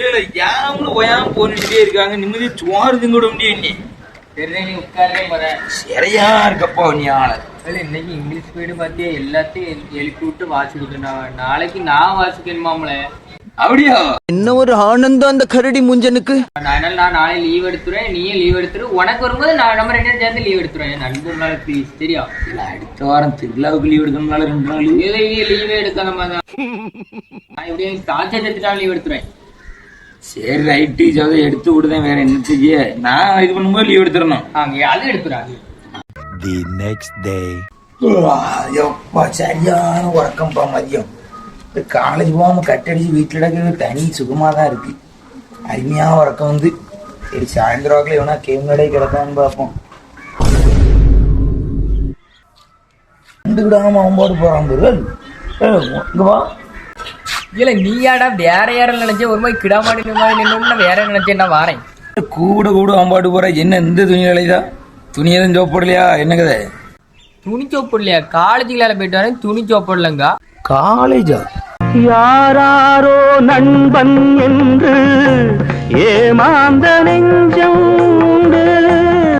இல்ல யாரும் ஓயாம போனிட்டே இருக்காங்க. நிம்மதி சுவாரு திங்க முடியும் நீ சரி நீ உட்கார்ந்தே போற சரியா இருக்கப்பா நீ ஆள. இன்னைக்கு இங்கிலீஷ் பீரியட் பார்த்தியா எல்லாத்தையும் எழு- எழுப்பி விட்டு வாசிக்கிட்டு நான் நாளைக்கு நான் வாசிக்கணுமாம்ல அப்படியா? என்ன ஒரு ஆனந்தம் அந்த கரடி முஞ்சனுக்கு? அதனால நான் நாளை லீவ் எடுத்துருவேன் நீயும் லீவ் எடுத்துரு. உனக்கு வரும்போது நான் நம்ம ரெண்டு பேரும் சேர்ந்து லீவ் எடுத்துருவேன். என் நண்பர் நாள் ப்ளீஸ் சரியா? இல்ல அடுத்த வாரம் திருவிழாவுக்கு லீவ் எடுக்கணும்னால ரெண்டு நாள். லீவே எடுக்க நம்ம தான். நான் எப்படியும் தாச்சா செத்துட்டாலும் லீவ் எடுத்துருவேன். சரி ரைட்டு அதை எடுத்து விடுதேன் வேற என்னத்துக்கு? நான் இது பண்ணும்போது லீவ் எடுத்துடணும். அங்கே அது எடுத்துறாங்க தி நெக்ஸ்ட் டே எப்பா சரியான உறக்கம்ப்பா மதியம். இந்த காலேஜ் போகாம கட்டடிச்சு வீட்டில் இருக்கிறது தனி சுகமா தான் இருக்கு. அருமையா உறக்கம் வந்து. சரி சாயந்தரம் வாக்கில் எவனா கேம் கடை கிடக்கான்னு பார்ப்போம். ரெண்டு விடாம அவன் போட்டு போறான் பாரு. ஏய், இங்க வா. இல்ல நீயாடா வேற யாரும் நினைச்சேன் ஒரு மாதிரி கிடாமாடி மாதிரி நின்று வேற நினைச்சேன் நான் வாரேன்? கூட கூட அவன் பாட்டு போற. என்ன இந்த துணி விளையுதா துணி எதுவும் சோப்படலையா என்ன கதை? துணி சோப்பு இல்லையா காலேஜுக்குள்ள போயிட்டு வரேன். துணி சோப்பு இல்லைங்க காலேஜா யாராரோ நண்பன் என்று ஏமாந்த நெஞ்சம்